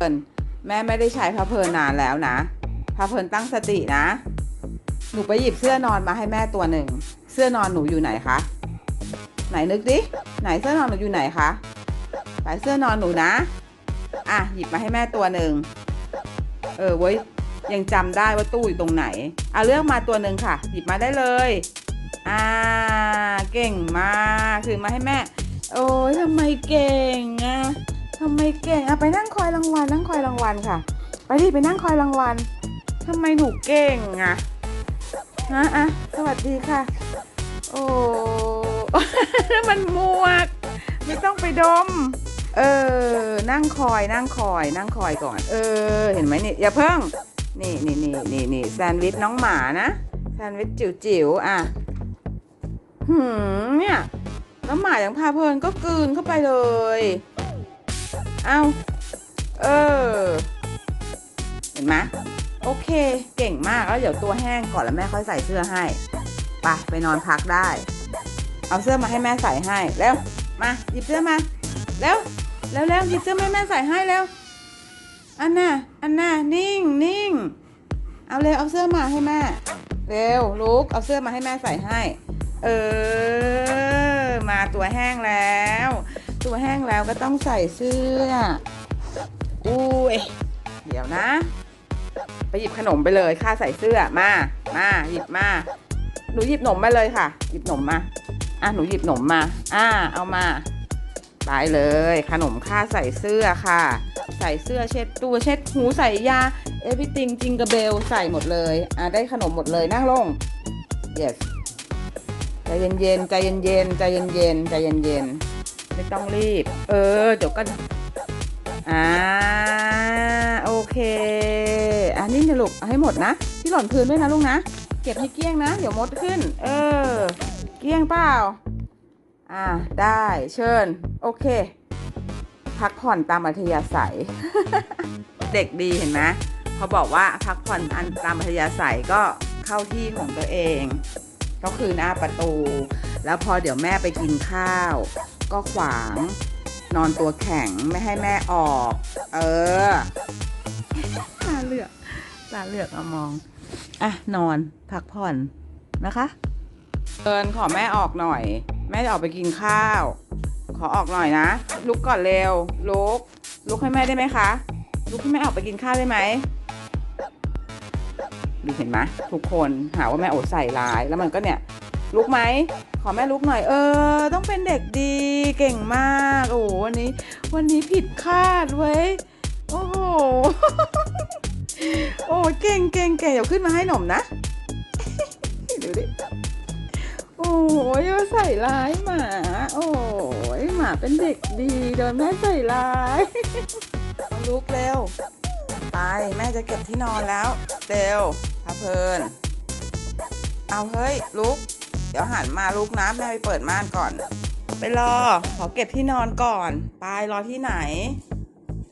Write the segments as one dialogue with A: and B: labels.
A: เพลินแม่ไม่ได้ใช้พระเพลินนานแล้วนะพระเพลินตั้งสตินะ หนูไปหยิบเสื้อนอนมาให้แม่ตัวหนึ่ง เสื้อนอนหนูอยู่ไหนคะ ไหนนึกดิ ไหนเสื้อนอนหนูอยู่ไหนคะ ไปเสื้อนอนหนูนะ อะหยิบมาให้แม่ตัวหนึ่ง เออเว้ยยังจำได้ว่าตู้อยู่ตรงไหนเอาเลือกมาตัวหนึ่งค่ะ หยิบมาได้เลย อ่า เก่งมาก ถือมาให้แม่ โอ้ยทำไมเก่งอะ ทำไมเก่งอะไปนั่งคอยรางวัลนั่งคอยรางวัลค่ะ ไปดิไปนั่งคอยรางวัลทำไมหนูเก่งอะฮะอะสวัสดีค่ะ โอ้มันมวก ไม่ต้องไปดม เออ นั่งคอย นั่งคอย นั่งคอยก่อน เออ เห็นไหมนี่ อย่าเพิ่ง นี่นี่นี่นี่นี่แซนด์วิชน้องหมานะ แซนด์วิชจิ๋วจิ๋วอะหืมเนี่ยน้องหมาอย่างพาเพลินก็กลืนเข้าไปเลย เอาเออ เห็นไหมโอเค เก่งมาก แล้วเดี๋ยวตัวแห้งก่อนแล้วแม่ค่อยใส่เสื้อให้ ไปไปนอนพักได้ เอาเสื้อมาให้แม่ใส่ให้ แล้ว มาหยิบเสื้อมา แล้ว แล้วแล้วหยิบเสื้อมาให้แม่ใส่ให้แล้ว อันน่ะ อันน่ะ นิ่งนิ่ง เอาเร็วเอาเสื้อมาให้แม่ เร็วลุก เอาเสื้อมาให้แม่ใส่ให้ เออ มาตัวแห้งแล้ว ตัวแห้งแล้วก็ต้องใส่เสื้อ อุ้ย เดี๋ยวนะ ไปหยิบขนมไปเลยค่าใส่เสื้อ มา มาหยิบมา หนูหยิบหนมมาเลยค่ะ หยิบหนมมา อะ หนูหยิบหนมมา อ่า เอามาไปเลย ขนมค่าใส่เสื้อค่ะ ใส่เสื้อเช็ดตัวเช็ดหูใส่ยา เอพิติงจิงกระเบลใส่หมดเลย อะ ได้ขนมหมดเลยนั่งลง yes ใจเย็นๆ ใจเย็นๆ ใจเย็นๆ ใจเย็นๆ ไม่ต้องรีบ เออ เดี๋ยวก็อ่าโอเค อันนี้นะลูกให้หมดนะ ที่หล่นพื้นด้วยนะลูกนะ เก็บให้เกี้ยงนะ เดี๋ยวมดขึ้น เออ เกี้ยงเปล่า อ่า ได้เชิญ โอเค พักผ่อนตามอัธยาศัย เด็กดีเห็นไหมเขาบอกว่าพักผ่อนอันตามอัธยาศัยก็เข้าที่ของตัวเอง ก็คือหน้าประตู แล้วพอเดี๋ยวแม่ไปกินข้าว ก็ขวาง นอนตัวแข็งไม่ให้แม่ออก เออตาเหลือกตาเหลือกเอามอง อะ นอนพักผ่อนนะคะเอินขอแม่ออกหน่อย แม่จะออกไปกินข้าว ขอออกหน่อยนะ ลุกก่อนเร็ว ลุก ลุกให้แม่ได้ไหมคะ ลุกให้แม่ออกไปกินข้าวได้ไหมดูเห็นไหมทุกคนหาว่าแม่โอดใส่ร้าย แล้วมันก็เนี่ย ลุกไหม ขอแม่ลุกหน่อย เออ ต้องเป็นเด็กดีเก่งมาก โอ้โหวันนี้ วันนี้ผิดคาดเว้ย โอ้โห โอ้เก่งเก่งเก่งเดี๋ยวขึ้นมาให้หนมนะดูดิโอ้ยใส่ร้ายหมา โอ้ยหมาเป็นเด็กดีโดนแม่ใส่ร้ายลุกเร็ว ไปแม่จะเก็บที่นอนแล้ว เร็วพาเพลิน เอาเฮ้ยลุก เดี๋ยวหันมาลุกนะแม่ไปเปิดม่านก่อน ไปรอ ขอเก็บที่นอนก่อน ไปรอที่ไหน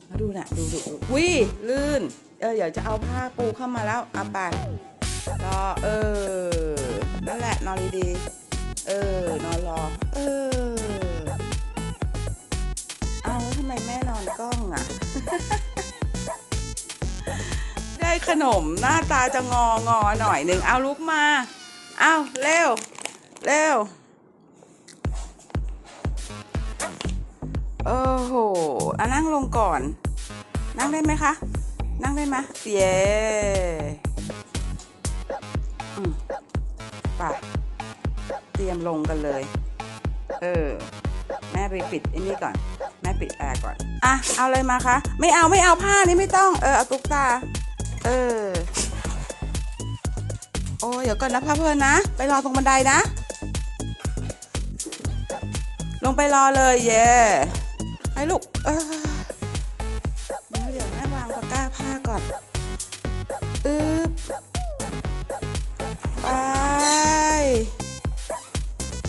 A: มาดูนะดูดูวิลื่น เออเดี๋ยวจะเอาผ้าปูเข้ามาแล้วเอาไปรอเออ นั่นแหละนอนดีๆเออนอนรอ เออเอาแล้วทำไมแม่นอนกล้องอะ ได้ขนมหน้าตาจะงองอหน่อยหนึ่งเอาลุกมา เอาเร็ว เร็ว โอ้โหอะนั่งลงก่อน นั่งได้ไหมคะ นั่งได้ไหมเย้อืมไปเตรียมลงกันเลย เออ แม่ไปปิดไอ้นี่ก่อน แม่ปิดแอร์ก่อน อะ เอาเลยมาคะ ไม่เอาไม่เอาผ้านี้ไม่ต้อง เออ เอาตุ๊กตา เออ โอ้เดี๋ยวก่อนนะพาเพลินนะ ไปรอตรงบันไดนะ งไปรอเลยเย่ให้ลูกเออเดี๋ยวแม่วางตะกร้าผ้าก่อนอึ๊บไป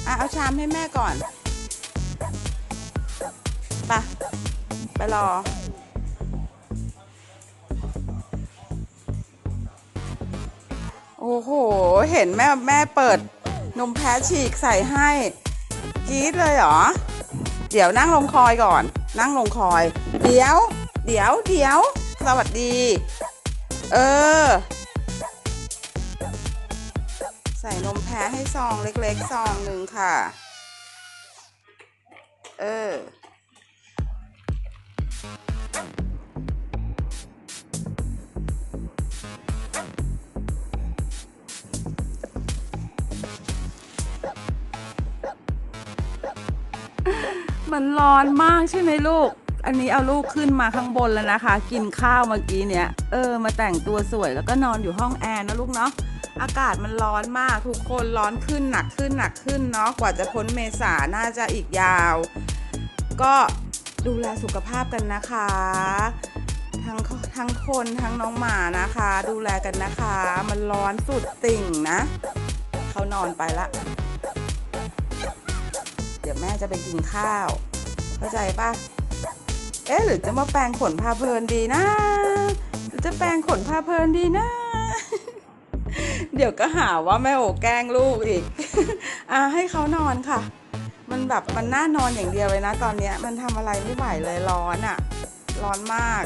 A: อะเอาชามให้แม่ก่อนไปไปรอโอ้โห เห็นแม่แม่เปิดนมแพ้ฉีกใส่ให้ กรี๊ดเลยเหรอ เดี๋ยวนั่งลงคอยก่อน นั่งลงคอย เดี๋ยว เดี๋ยว เดี๋ยว สวัสดี เออ ใส่นมแพ้ให้ซองเล็กๆ ซองหนึ่งค่ะ เออ มันร้อนมากใช่ไหมลูก อันนี้เอาลูกขึ้นมาข้างบนแล้วนะคะ กินข้าวเมื่อกี้เนี่ย เออ มาแต่งตัวสวยแล้วก็นอนอยู่ห้องแอร์นะลูกเนาะ อากาศมันร้อนมากทุกคนร้อนขึ้นหนักขึ้นหนักขึ้นเนาะ กว่าจะพ้นเมษาน่าจะอีกยาว ก็ดูแลสุขภาพกันนะคะ ทั้งทั้งคนทั้งน้องหมานะคะ ดูแลกันนะคะ มันร้อนสุดติ่งนะ เขานอนไปละ ดี๋ยวแม่จะไปกินข้าว เข้าใจปะเอ๊ะหรือจะมาแปรงขนพาเพลินดีนะหรือจะแปรงขนพาเพลินดีนะ เดี๋ยวก็หาว่าแม่โอแกล้งลูกอีกอะให้เขานอนค่ะ มันแบบมันน่านอนอย่างเดียวเลยนะ ตอนเนี้ยมันทำอะไรไม่ไหวเลยร้อนอะ่ะ ร้อนมาก